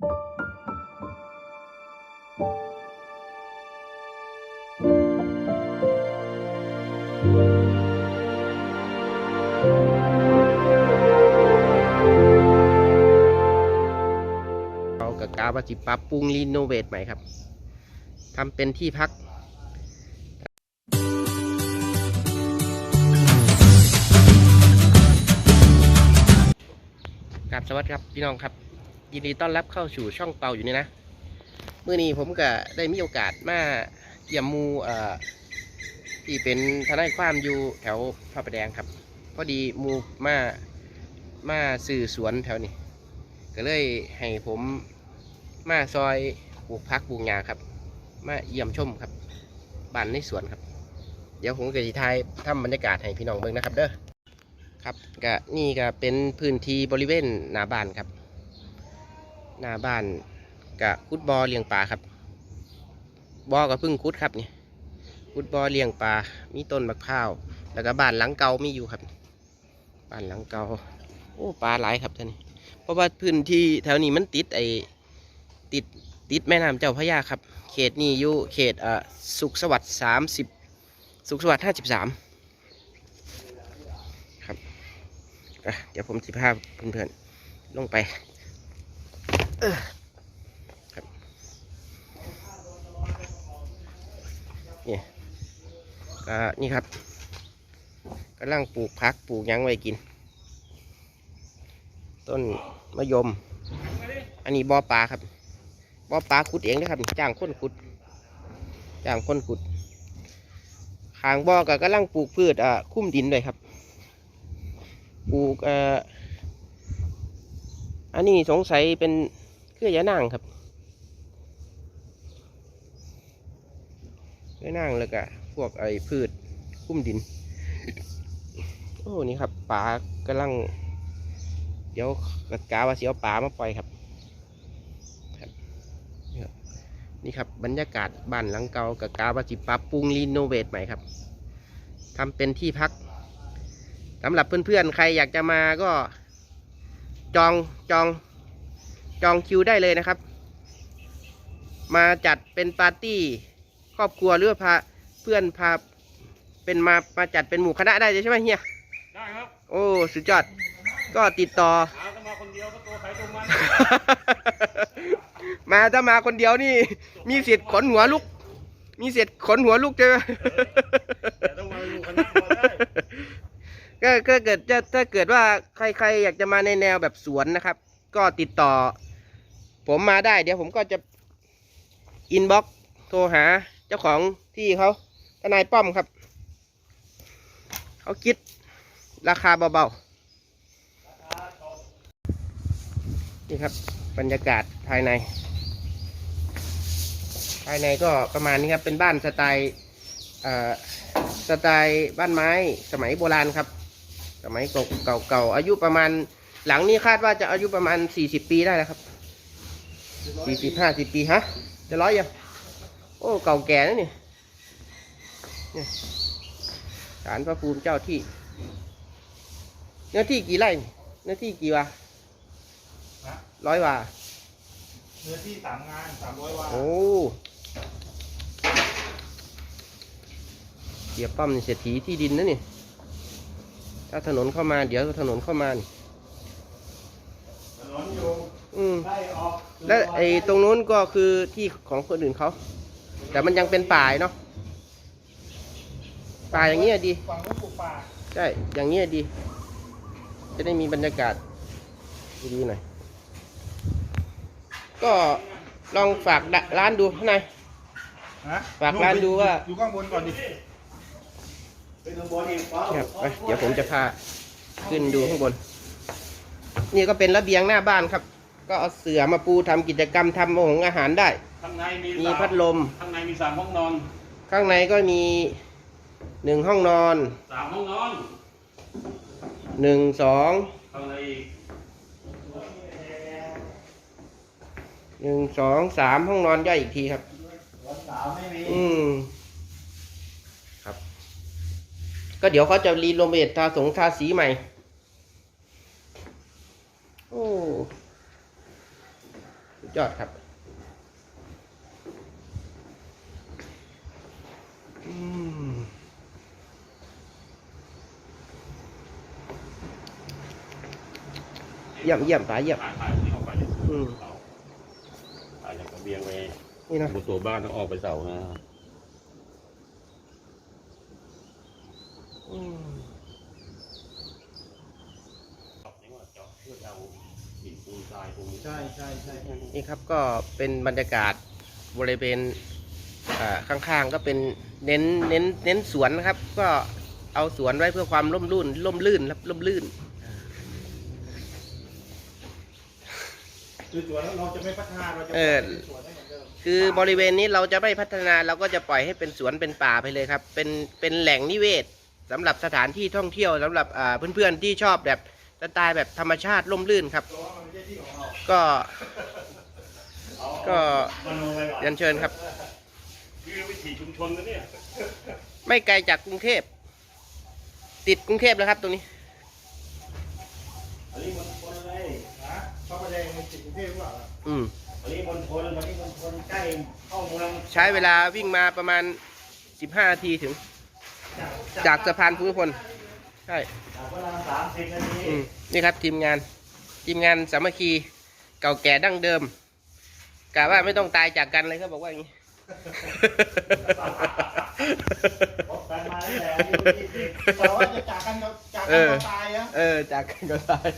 เรากับกาวาจิปรับปรุงรีโนเวทใหม่ครับทำเป็นที่พักกับสวัสดีครับ พี่น้องครับ ยินดีต้อนรับเข้าสู่ช่องเปาอยู่นี่นะเมื่อนี้ผมก็ได้มีโอกาสมาเยี่ยมมูเอ่อที่เป็นทนายความอยู่แถวพระประแดงครับ พอดีมูมามาสื่อสวนแถวนี้ ก็เลยให้ผมมาซอยปลูกพักปลูกหญ้าครับ มาเยี่ยมชมครับบ้านในสวนครับ เดี๋ยวผมก็จะทายทำบรรยากาศให้พี่น้องเบิ่งนะครับเด้อครับก็นี่ก็เป็นพื้นที่บริเวณหน้าบ้านครับ หน้าบ้านกับคุดบอเลี้ยงปลาครับบอก็เพิ่งคุดครับเนี่ยคุดบอเลี้ยงปลา มีต้นมะพร้าว แล้วก็บ้านหลังเก่ามีอยู่ครับ บ้านหลังเก่า โอ้ปลาหลายครับท่านนี่เพราะว่าพื้นที่แถวนี้มันติดไอติดติดแม่น้ำเจ้าพระยาครับ เขตนี้อยู่เขตเอ่อสุขสวัสดิ์สามสิบสุขสวัสดิ์ห้าสิบสามอะเดี๋ยวผมสิพาเพื่อนๆลงไป ครับนี่ก็นี่ครับกำลังปลูกพักปลูกยังไว้กิน ต้นมะยม อันนี้บ่อปลาครับบ่อปลาขุดเองนะครับจ้างคนขุดจ้างคนขุดขางบ่อก็กำลังปลูกพืชอ่าคุ้มดินด้วยครับ ปลูกอ่ออันนี้สงสัยเป็น เครือยานางครับเครือยานางแล้วก็พวกไอ้พืชคุ้มดิน โอ้นี่ครับปลากำลัง เดี๋ยวกกาว่าเสียวปลามาปล่อยครับนี่ครับบรรยากาศบ้านหลังเก่ากับกาวาจิปรับปรุงรีโนเวทใหม่ครับทำเป็นที่พักสำหรับเพื่อนๆ ใครอยากจะมาก็จองจอง จองคิวได้เลยนะครับ มาจัดเป็นปาร์ตี้ครอบครัวหรือว่าพาเพื่อนพาเป็นมามาจัดเป็นหมู่คณะได้เลยใช่ไหมเฮียได้ครับโอ้สุดยอดก็ติดต่อหากันมาคนเดียวก็ตัวใครตัวมันมาถ้ามาคนเดียวนี่ มีสิทธิ์ขนหัวลุก มีสิทธิ์ขนหัวลุกใช่ไหมแต่ต้องมาอยู่คณะพอได้ก็ก็เกิดจะถ้าเกิดว่าใครๆอยากจะมาในแนวแบบสวนนะครับ ก็ติดต่อ ผมมาได้ เดี๋ยวผมก็จะอินบ็อกโทรหาเจ้าของที่เขาทนายป้อมครับ เขาคิดราคาเบาๆ นี่ครับ บรรยากาศภายใน ภายในก็ประมาณนี้ครับ เป็นบ้านสไตล์อ่อสไตล์บ้านไม้สมัยโบราณครับ สมัยเก่าเก่าๆอายุประมาณหลังนี้คาดว่าจะอายุประมาณสี่สิบปีได้แล้วครับ สี่สิบห้าสิบปีฮะจะร้อยยังโอ้เก่าแก่นะนี่นี่ศาลพระภูมิเจ้าที่ เนื้อที่กี่ไร่นี่เนื้อที่กี่วาฮะร้อยวาเนื้อที่สามงานสามร้อยวาโอ้เสียป้อมนี่เศรษฐีที่ดินนะนี่ ถ้าถนนเข้ามา เดี๋ยวถนนเข้ามานี่ถนน อยู่อืมไล่ออกและไอ้ตรงนู้นก็คือที่ของคนอื่นเขา แต่มันยังเป็นป่าเนาะ ป่าอย่างเงี้ยดี ฝั่งนู้นปลูกป่าใช่ อย่างเงี้ยดี จะได้มีบรรยากาศดีๆหน่อย ก็ลองฝากดะร้านดูข้างใน ฮะฝากร้านดูว่า อยู่ข้างบนก่อนดิเป็นข้างบนเองเปล่าครับไปเดี๋ยวผมจะพาขึ้นดูข้างบน นี่ก็เป็นระเบียงหน้าบ้านครับ ก็เอาเสื่อมาปูทำกิจกรรมทำอาหารอาหารได้ ข้างในมีมีสาพัดลม ข้างในมีสามห้องนอนข้างในก็มีหนึ่งห้องนอนสามห้องนอน หนึ่งสองข้างในอีกหนึ่งสองสามห้องนอนย่อยอีกทีครับ สามไม่มีอืมครับ ก็เดี๋ยวเขาจะรีโนเวททาสงทาสีใหม่ โอ้สุด ยยอดครับอืมเยี่ยมเยี่ยมป๋าเยี่ยมถ่ายถ่ายที่ออกไปเนี่ยอืมเสาถ่ายจากระเบียงไปนี่นะบนตัวบ้านต้องออกไปเสานะ อืม เจาะนี่ว่าเจาะเพื่อเอาหินปูนทรายตรงนี้ ใช่ใช่ใช่นี่ครับก็เป็นบรรยากาศบริเวณอ่าข้างๆก็เป็นเน้นเน้นเน้นสวนนะครับ ก็เอาสวนไว้เพื่อความร่มรื่นร่มรื่นครับร่มรื่นคือตัวแล้วเราจะไม่พัฒนาเราจะเออปล่ยให้สวนให้เหมือนเดิมคือบริเวณนี้เราจะไม่พัฒนาเราก็จะปล่อยให้เป็นสวนเป็นป่าไปเลยครับ เป็นเป็นแหล่งนิเวศสำหรับสถานที่ท่องเที่ยวสำหรับอ่าเพื่อนๆที่ชอบแบบ สไตล์แบบธรรมชาติร่มรื่นครับเพราะว่ามันไม่ใช่ที่ของเราก็เอาก็มโนไปก่อนเรียนเชิญครับคือวิถีชุมชนนะเนี่ยไม่ไกลจากกรุงเทพ ติดกรุงเทพแล้วครับตรงนี้อันนี้มณฑลเลยนะพระประแดงมันติดกรุงเทพหรือเปล่าล่ะอืมอันนี้มณฑลอันนี้มณฑลใกล้เข้าเมืองใช้เวลาวิ่งมาประมาณ 15 นาทีถึง จากสะพานภูมิพล ใช่จากเวลาสามสิบนาทีอืมนี่ครับทีมงาน ทีมงานสามัคคีเก่าแก่ดั้งเดิมกะว่าไม่ต้องตายจากกันเลยเขาบอกว่าอย่างนี้พบกันมาตั้งแต่อายุยี่สิบแต่ว่าจะจากกันก็จากเอกันอก็ตายอะ เออจากกันก็ตาย